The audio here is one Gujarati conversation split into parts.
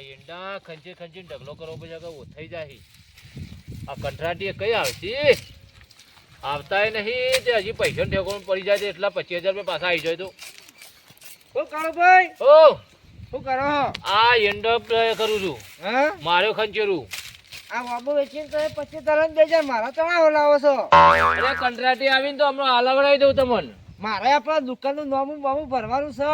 ઈંડા ખંચે ખંચે ઢગલો કરવો પછી આગળ જાય આ કંઠરાટીએ કઈ આવતી? આવતાય નહીં તે હજી પૈસા ઠેકોણ પડી જાય એટલા પચીસ હજાર રૂપિયા પાછા આવી જાય તો. ઓ કાળુભાઈ ઓ શું કરો? આ પ્લે કરું છું. ખંચેરું. આ બાબુ વેચીને તો પછી તરણ બે હજાર મારા ચણા લાવો છો. અરે કંટ્રાટી આવીને તો હમણાં હલાવડાવી દઉં તમને. મારે આપણા દુકાનનું નામું બામું ભરવાનું છે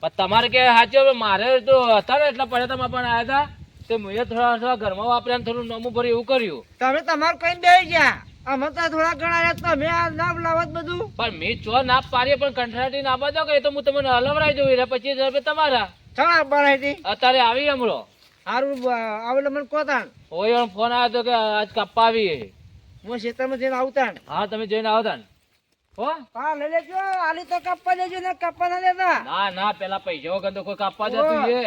પણ તમારે કે સાચો મારે તો હતા ને એટલા પડ્યા તમે પણ આવ્યા હતા તે મેં થોડા થોડા ઘરમાં વાપર્યા થોડું નોમું ભરી એવું કર્યું. તમે તમારું કઈ દે ગયા. અમે તો થોડા ઘણા રહ્યા તમે આ નામ લાવત બધું. પણ મેં ચો ના પાડીએ પણ કંટ્રાટી ના બાદો કે તો હું તમને હલવડાવી દઉં એટલે પચીસ હજાર રૂપિયા તમારા. ચણા બનાવી અત્યારે આવી હમણો. સારું આવેલે મને કોતાન ઓય ફોન આવ્યો હતો કે આજ કાપવા આવીએ હું ખેતરમાં જઈને આવતા હા તમે જઈને આવતા ને. હો? હા લઈ લેજો. આલી તો કાપવા લેજો ને કાપવા ના લેતા. ના ના પેલા પૈસા વગર તો કોઈ કાપવા જતું છે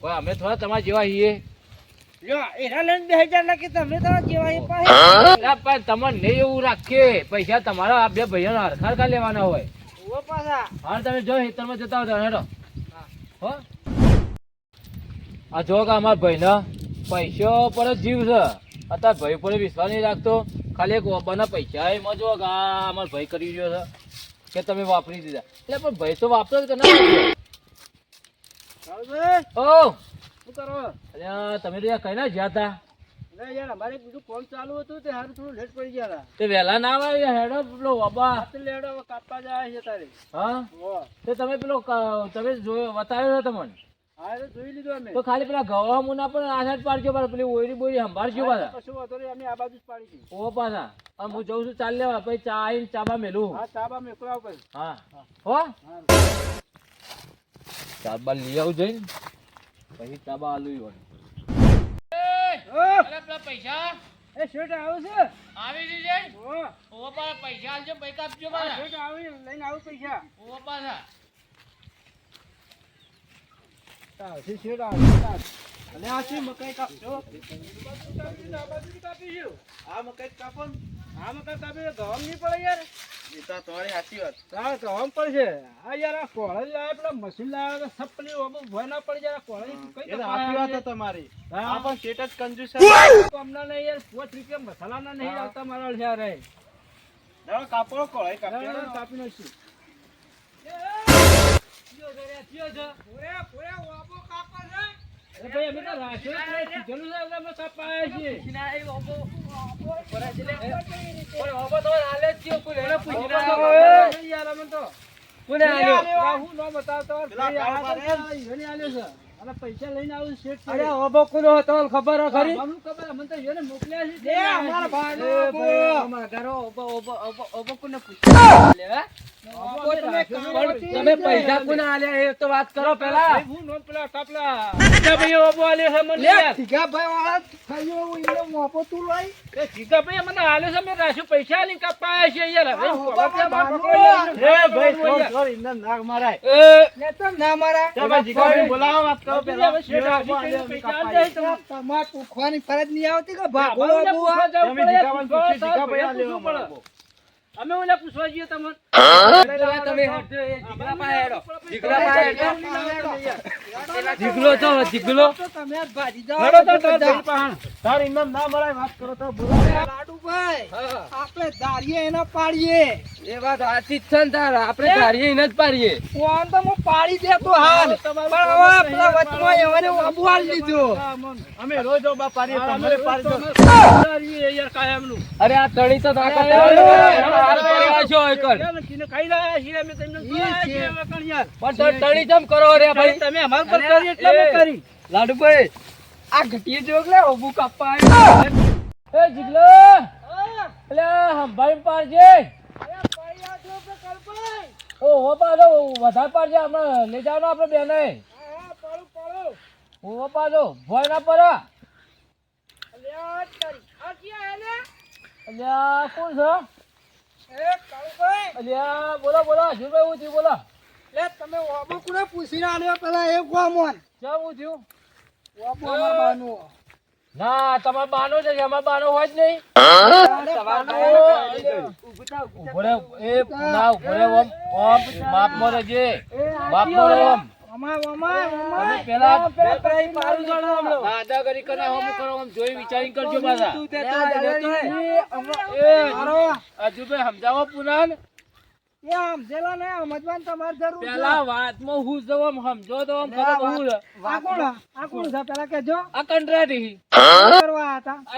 કોઈ અમે થોડા તમારા જેવા છીએ તો તમને એવું રાખીએ. પૈસા તમારા આ બે ભાઈઓના હરખાર કા લેવાના હોય. હા તમે જો ખેતરમાં જતા હતા હેડો. હો? આ જો કે અમારા ભાઈના પૈસા પર જ જીવ છે. અત્યારે ભાઈ પર વિશ્વાસ નહીં રાખતો. ખાલી એક ઓબાના પૈસા એમાં જો કે આ અમારો ભાઈ કરી ગયો છે કે તમે વાપરી દીધા. એટલે પણ ભાઈ તો વાપરો જ ઓ! શું કરો? અલ્યા તમે તો યાર કઈ ના જ્યાં હતા? ના યાર અમારે બીજું કોમ ચાલુ હતું તે હારું થોડું લેટ પડી ગયા તે વહેલા ના આવે યાર હેડો પેલો બાબા લેડો હવે જાય છે તારે. હા? હો તમે પેલો તમે જોયો બતાવ્યો તમને? હા તો જોઈ લીધું અમે. તો ખાલી પેલા ગવા મુના પણ આ સાઈડ પાડજો પાછા પેલી ઓયરી બોયરી સંભાળજો પાછા. કશું વાંધો નહીં અમે આ બાજુ જ પાડી હતી ઓ પાછા અને હું જઉં છું ચાલ લેવા. પછી ચા આવીને ચાબા મેલું. હા ચાબા મેકલાવ પછી. હા. હો. ચાબા લઈ આવું જઈને. પછી ચાબા આલુ પૈસા? એ શર્ટ આવે છે? આવી જશે હો ઓ. પાછા પૈસા આલજો પૈસા આપજો હા, શર્ટ આવી લઈને આવું પૈસા. ઓ પાછા. અને મશીન લાવે તો સપલી ઓબો ભય ના કઈ તો વાત તમારી નહીં યાર પાંચ રૂપિયા મસાલાના નહીં આવતા મારા યાર કાપી કાપી કાપી નાખશું અરે ભાઈ અમે તો રાખ્યો જ નહીં. કીધેલું છે એટલે અમે કાપવા આવ્યા છીએ. નહીં યાર અમે તો. આ હું ન બતાવતો પેલા તો ઈયોને આલ્યો છે. પૈસા લઈને આવું શેઠ અરે ઓબો ખબર ખરી ખબર, તો મોકલ્યા છે. એ અમારા ભાઈનો ઓબો. ભાઈ, અમારા ઘરો ઓબો, ઓબો, ઓબો, ઓબો કોને પૂછ્યું? ઓબો તમે પૈસા કોને આલ્યા એ તો વાત કરો પેલા હું નો પેલા કાપલા. ભાઈ ઓબો આલ્યો છે મને લે, યાર. વાળા થયો હું મોપો તું લઈ. એ જીગાભાઈ મને આલ્યો છે મેં રાખ્યું પૈસા કાપવા આવ્યા છીએ યાર હવે આ ખબર હોબામાં છે મારે બાંધો. પકડી એ ભાઈ છોડ છોડ ઇન્દર નાક એ, લે તો ના મારા. તમે જીગાભાઈ બોલાવો વાત કરો પેલા. તમારે ફરજ નહીં આવતી કે ભાગો બુઆ? તમે અમે ઓલા પૂછવા જઈએ તમને તમે જીગલા છો તમે ભાજી જાઓ. તાર ના વાત કરો તો લાડુભાઈ, આપણે ધારીએ એને પાડીએ એ વાત સાચી જ છે ને તાર આપણે ધારીએ એને જ પાડીએ ફોન તો હું પાડી દેતો હાલ પણ હવે પેલા વચમાં એમને આબુ આલી દીધું અમે રોજ ઓબા પાડીએ તમારે પાડી દો અરે આ તળી તો લાડુભાઈ આ ઘટીએ જોગ લે ઓબુ કાપવા એ જીગલો એટલે સંભાળી પાડજે. ઓ પાડો વધારે પાડજે લઈ આપણે બેને. ઓ પાડો ભય ના પડે અલ્યા કોણ છે? અલ્યા બોલો બોલો હજુભાઈ હું થયું બોલો. તમે ઓબુ કોને પૂછીને આલ્યો પેલા એ ગોમોન કેમ હું થયું? ઓબુ અમાર બાનું. ના તમારો બાનો છે એમાં બાનો હોય જ નહીં. એ ના ઓમ ઓમ માપમાં રહેજે. માપમાં રહે ઓમ. તમે પેલા દાદાગીરી કરીને હમ કરો આમ જોઈ વિચારી કરજો પાછા. એ અજુભાઈ સમજાવો પુનાન પેલા વાતમાં હું જો આમ સમજો તો આમ ખબર હું છે. આ કંટરાટી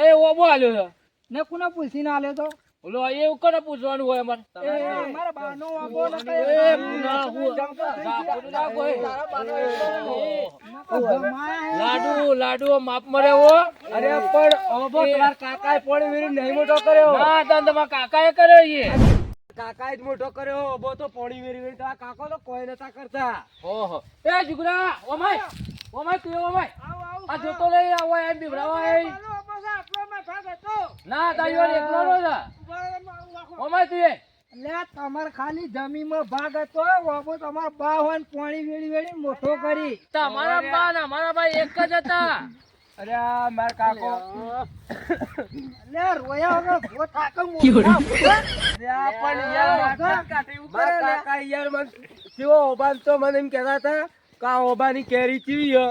એ ઓબો આલ્યો છે. ને કોને પૂછીને આલ્યો તો. ઓલો એવું કોને પૂછવાનું હોય અમારે. એ મારા બાનો વાગો ને એ ના હું લાડુ લાડુ માપ મરે હો. અરે પણ ઓબો તમાર કાકાએ પોણી વીર નહીં મોટો કર્યો. ના તને તમારા કાકાએ કર્યો એ. કાકાએ જ મોટો કર્યો. ઓબો તો પોણી વેરી વીરી. તમારા કાકો તો કોઈ નતા કરતા. ઓહો. એ જુગરા ઓમાય. ઓમાય તું ઓમાય. આ જોતો લઈ આવો એમ બીવડાવો એ ના તારી એકલો નો છે. ઓમાય તું તમારે ખાલી જમીનમાં ભાગ હતો ઓબો તમાર બા હોય પાણી વેડી વેડી મોટો કરી. તમારા બા ના મારા ભાઈ એક જ હતા. અરે માર કાકો. લે રોયા વગર ભો થાકે મોટા અરે પણ યાર મારા કાકા યાર મન કેવો ઓબાન તો મને એમ કહેતા હતા કા ઓબાની કેરી ચીવી હે.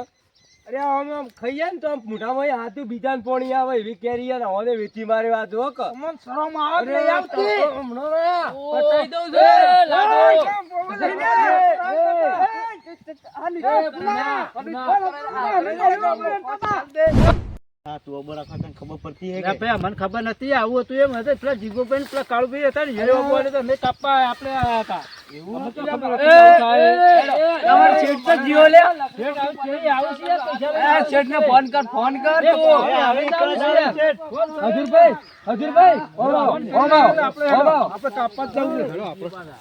અરે આમ આમ ખાઈએ ને તો આમ મોઢામાં હાથું બીજા ને પોણી આવે એવી કેરી અને હવે વેચી મારી વાત હો કે મન શરમ આવે અરે આવતી હમણો રે બતાઈ દઉં છે, લાડુ. મને ખબર નથી આવું હતું એમ. હતું પેલા જીગોભાઈ પેલા કાળુભાઈ હતા ને હેરો બોલે તો મે કાપા આપણે આયા હતા. એવું? તો ખબર હતી. તમારે શેઠ તો જીઓ લે આવું છે, પૈસા શેઠને ફોન કર ફોન કર એ, હવે કરે છે. હજુરભાઈ હજુરભાઈ ઓમો ઓમો આપણે કાપા જ જવું છે. આપણે.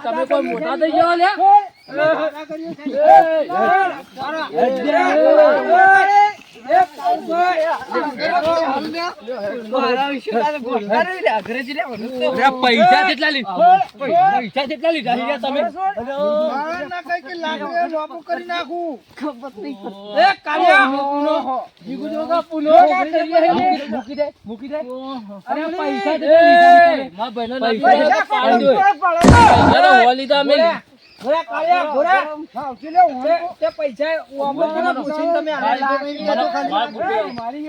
તમે કોઈ મોટા થઈ ગયા લે પૈસા કેટલા લીધા? પૈસા કેટલા લીધા? તમે? મૂકી દે મૂકી દે. અરે પૈસા કેટલા લીધા છે? મારા ભાઈનો નામ પૈસા પાડી? દો. પૈસા તો હો અમે. પૈસા ઓમો કોને પૂછીને તમે આલ્યા? મારા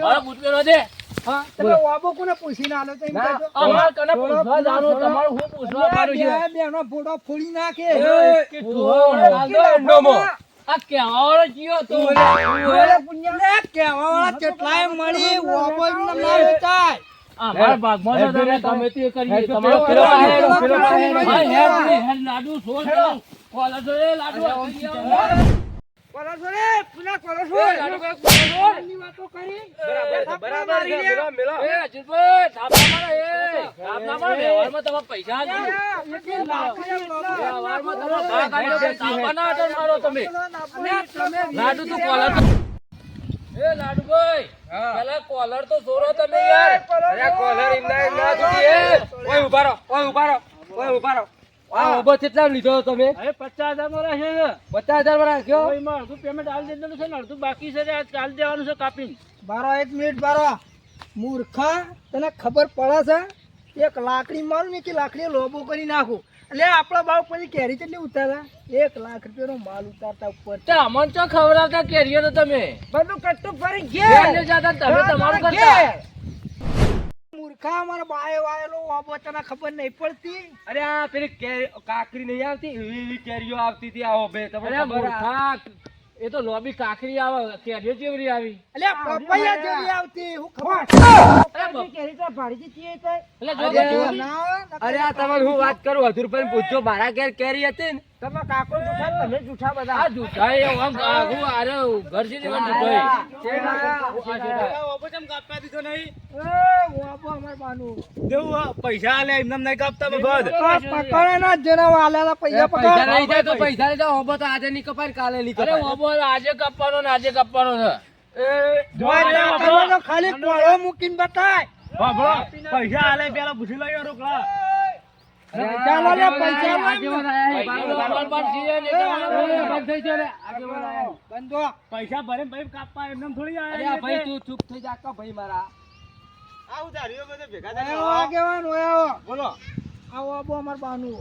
મારા બુટ પહેરવા દે. હા, તમે ઓબો કોને પૂછીને આલ્યો તો એમ કહેજો. અમારે કને પૂછવા જાણું, તમારું શું પૂછવા પાડું છે? બેનો ફોટો ફોડી નાખે દો એંડોમાં. આ કેવાવાળો ચિયો તો. લે, કહેવાવાળા કેટલાય મળી ઓબો એમને ના વેચાય. અમારા ભાગમાં તો તમે ગમે તે કરીએ. તમારો પેલો પેલો હેડ, હેડ, પેલો પેલો હેડ. હેડ. હા, હેડ નહીં, હેડ લાડુ કોલા એ લાડુ આ કરી આવો. કોલસો રે, પુના કોલસો. એ લાડુ ભાઈ, તું કોલર તો- પેલા કોલર તો જોરો તમે યાર. કોલર એમના ના ઓય ઊભા રહો, ઓય ઊભા રહો, ઓય ઊભા રહો. આ ઊભો કેટલા લીધો તમે? પચાસ હજારમાં રહેશે પચાસ હજારમાં રાખ્યો અડધું પેમેન્ટ આલી દેવાનું છે ને અડધું બાકી છે ચાલી દેવાનું છે કાપીને. બારો એક મિનિટ બારો. મૂર્ખા તને ખબર પડે છે? એક લાકડી મારું ને કે લાકડી લોબો કરી નાખું. એટલે આપણા બાપ પછી કેરી કેટલી ઉતારતા એક લાખ રૂપિયાનો માલ ઉતારતા ઉપર. તે અમન તો ખવડાવતા કેરીઓ તો તમે? બધું કટ્ટું ફરી ગયા તમે તમારું કરતા. મૂર્ખા. મારા બાય વાયેલો વાબો તને ખબર નહીં પડતી? અરે આ પેલી કેરી કાકરી નહીં આવતી? એવી કેરીઓ આવતી હતી આવો બે અરે મૂર્ખા એ તો લોબી કાકરી આવે કેરીઓ જેવરી આવી. અલ્યા પપૈયા જેવરી આવતી હું ખબર અરે આ તમારે હું વાત કરું? હજુર પણ પૂછજો મારા ઘેર કેરી હતી ને? તમે કાકો જૂઠા તમે જૂઠા બધા. આ જૂઠા એ આમ આઘું આરે ઘર છે ને જૂઠો? પૈસા લે એમને નહીં કાપતા પકડે ના જેના વાલેલા પૈસા પૈસા નહીં જાય તો પૈસા તો આજે નહીં કપાય કાલે નહીં કપાય. અરે આજે કપવાનો ને આજે કપવાનો છે. ખાલી કોળો મૂકીને બતાય. પૈસા આલે પેલા પૂછી લઈએ રોકડા. ચાલો લે પૈસા પૈસા ભરે ભાઈ કાપવા એમને થોડી અરે ભાઈ તું ચૂપ થઈ જા કા ભાઈ મારા. આવું ધાર્યો બધે ભેગા ઓય આવો આગેવાન, ઓય બોલો. આવો આવો અમાર બાનું.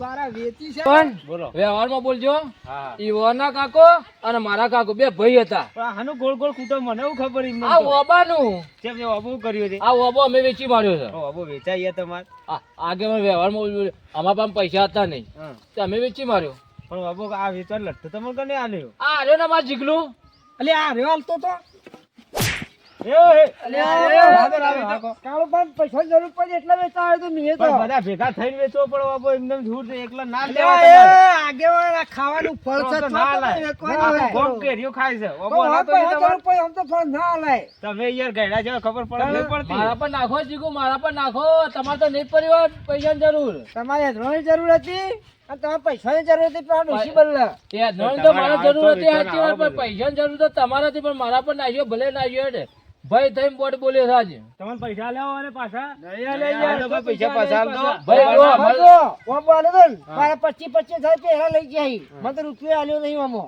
તારા વેચી છે? પણ બોલો. વ્યવહારમાં બોલજો. હા કાકો અને મારા કાકો બે ભાઈ હતા. પણ આનું ગોળ ગોળ કૂટો મને એવું ખબર એમને આ ઓબાનું. કેમ જે અબુ કર્યું છે? આ ઓબો અમે વેચી માર્યો છે. અબુ વેચાઈએ તમાર? આગે આગેવાન વ્યવહારમાં બોલજો અમારા પાસે પૈસા હતા નહીં. તો અમે વેચી માર્યો. પણ અબુ આ વેચવા લઠ્ઠો તમને કને આલ્યો? આ રહ્યો ને મારા જીગલું. એટલે આ રહ્યો હાલતો તો. પણ ના ના તમે ના પૈસા ના યાર જેવા ખબર પડે મારા પર નાખો જીગુ મારા પર નાખો તમારે તો નહીં પરિવાર પૈસાની જરૂર તમારે હેદવાની જરૂર હતી. પૈસાની જરૂર હતી પણ તો મારે જરૂર હતી સાચી વાત પણ પૈસાની જરૂર તો તમારાથી, પણ મારા પર નાખ્યો, ભલે નાખ્યો એટલે ભાઈ થઈને બોટ બોલ્યો છે આજે. તમને પૈસા લેવા અને પાછા? નહીં લઈ જાય પૈસા પાછા આલ દો. ભાઈ જો, ઓમ બોલે તો ને, મારા પચીસ પચીસ હજાર પહેલા લઈ જાય. મને તો રૂપિયો આલ્યો નહીં આમો.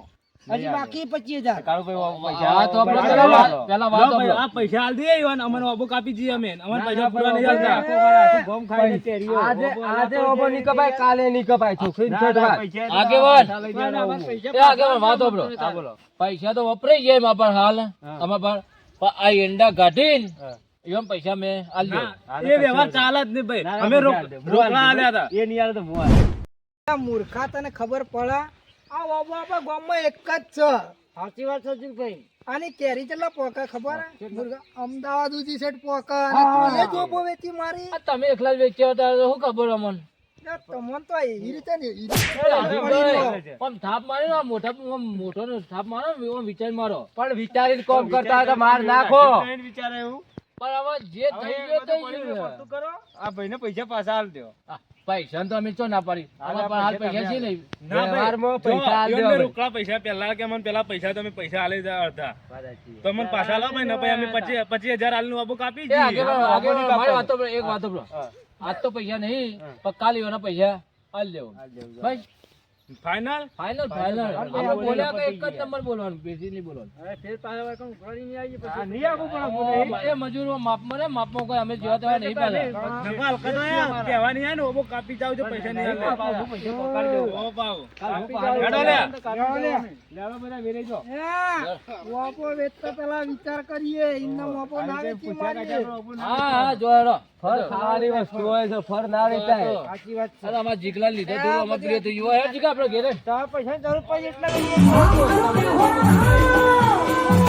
હજી બાકી પચીસ હજાર. પૈસા તો આપણે પેલા વાત પેલા વાત સાંભળો. પૈસા હાલ દે અમને અબુ કાપી દઈએ અમે. અમને પૈસા પૂરા નહીં હાલતા. હાલતા ગોમ ખાઈને ચેરીઓ. આજે આજે ઓબો ની કપાય કાલે ની કપાય છોકરી આગેવાન. એ આગેવાન વાત બોલો પૈસા તો વપરાઈ જાય એમાં પણ હાલ. આમાં પણ આ એંડા કાઢીને એમ પૈસા મેં આલ્યો એ વ્યવહાર ચાલે જ નહીં. ભાઈ. અમે રોકડા આલ્યા હતા. એ નહીં આલે તો આલે. મૂર્ખા તને ખબર પડે? આ બાબા આપણા ગામમાં એક જ છે. સાચી વાત છે ભાઈ આની કેરી કેટલા પોકા ખબર? અમદાવાદ ઉજી સેટ પોકા. અને એ જ વેચી મારી. તમે એકલા જ વેચ્યા હતા તો શું ખબર અમને? તમને તો એવી રીતે ને એવી રીતે પડી ગયો. આમ થાપ માર્યો મોટા મોટો થાપ મારો એવો વિચાર મારો. પણ વિચારીને કોમ કરતા હતા માર વિચારીને વિચારે એવું પણ હવે જે થઈ ગયું થઈ ગયું કરો. આ ભાઈને પૈસા પાછા આલ દો પૈસા તો અમે ચો ના પાડી. હાલ પૈસા છે નહીં. વ્યવહારમાં પૈસા આલ દો રોકડા પૈસા પેલા કે મને પેલા પૈસા તમે પૈસા આલી દે અડધા. તો મને પાછા લાવ ભાઈ ને પછી અમે પચીસ પચીસ હજાર આલનું આબુ કાપી એ જઈએ આગેવાન, આગેવાન, મારી વાતો એક વાતો પર. આજ તો પૈસા નહીં પણ કાલ એવાના પૈસા હાલ લેવો ભાઈ ફાઇનલ ફાઇનલ ફાઇનલ બોલ્યા કે એક જ નંબર બોલવાનું બેસી નહીં બોલવાનું. આ નહીં આપવું પણ ઓ, એ મજૂરો માપમાં ને માપમાં કોઈ અમે જેવા તેવા નહીં પાછા નકલ હલકા કહેવાની હે ને ઓબો કાપી જાવ જો પૈસા નહીં આલે ઓ પાવ ગડો લે. લેવા બધા વેરાઈ જો. ઓપો વેત વેચતા પેલા વિચાર કરીએ. ઇન્ના વાપો ના વેચી મારીએ. હા હા જોયેલો ફળ ખાવાની વસ્તુ હોય છે ફળ ના વેચાય સાચી વાત છે. અમાર જીગલા લીધે તો અમાર પ્રિય તો યુવા હે જીગા આપણે ઘેરે? તમારે પૈસા જરૂર પડી એટલે